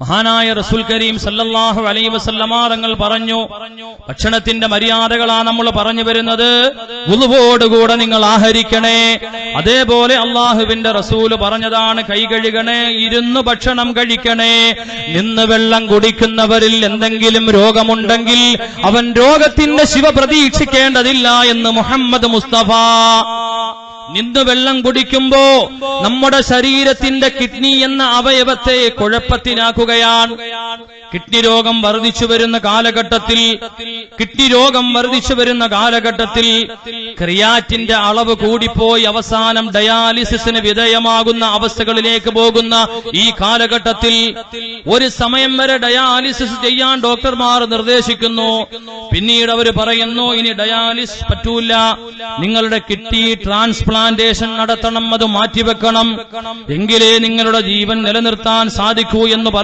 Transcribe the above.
മഹാനായ റസൂൽ കരീം സല്ലല്ലാഹു അലൈഹി വസല്ലമാറങ്ങൾ പറഞ്ഞു ഭക്ഷണത്തിന്റെ മര്യാദകളാ നമ്മൾ പറഞ്ഞു വരുന്നത്. ഉളുവോടുകൂടെ നിങ്ങൾ ആഹരിക്കണേ. അതേപോലെ അള്ളാഹുവിന്റെ റസൂൽ പറഞ്ഞതാണ് കൈ കഴുകണേ ഇരുന്ന് ഭക്ഷണം കഴിക്കണേ. നിന്ന് വെള്ളം കുടിക്കുന്നവരിൽ എന്തെങ്കിലും രോഗമുണ്ടെങ്കിൽ അവൻ രോഗത്തിന്റെ ശിവ പ്രതീക്ഷിക്കേണ്ടതില്ല എന്ന് മുഹമ്മദ് മുസ്തഫ നിന്ന് വെള്ളം കുടിക്കുമ്പോ നമ്മുടെ ശരീരത്തിന്റെ കിഡ്നി എന്ന അവയവത്തെ കുഴപ്പത്തിലാക്കുകയാണ്. കിഡ്നി രോഗം വർദ്ധിച്ചു വരുന്ന കാലഘട്ടത്തിൽ കിഡ്നി രോഗം വർദ്ധിച്ചു വരുന്ന കാലഘട്ടത്തിൽ ക്രിയാറ്റിന്റെ അളവ് കൂടിപ്പോയി അവസാനം ഡയാലിസിസിന് വിധേയമാകുന്ന അവസ്ഥകളിലേക്ക് പോകുന്ന ഈ കാലഘട്ടത്തിൽ ഒരു സമയം വരെ ഡയാലിസിസ് ചെയ്യാൻ ഡോക്ടർമാർ നിർദ്ദേശിക്കുന്നു. പിന്നീട് അവർ പറയുന്നു ഇനി ഡയാലിസ് പറ്റൂല. നിങ്ങളുടെ കിഡ്നി ട്രാൻസ്പ്ലാന്റേഷൻ നടത്തണം അത് മാറ്റിവെക്കണം. എങ്കിലേ നിങ്ങളുടെ ജീവൻ നിലനിർത്താൻ സാധിക്കൂ എന്ന് പറയും.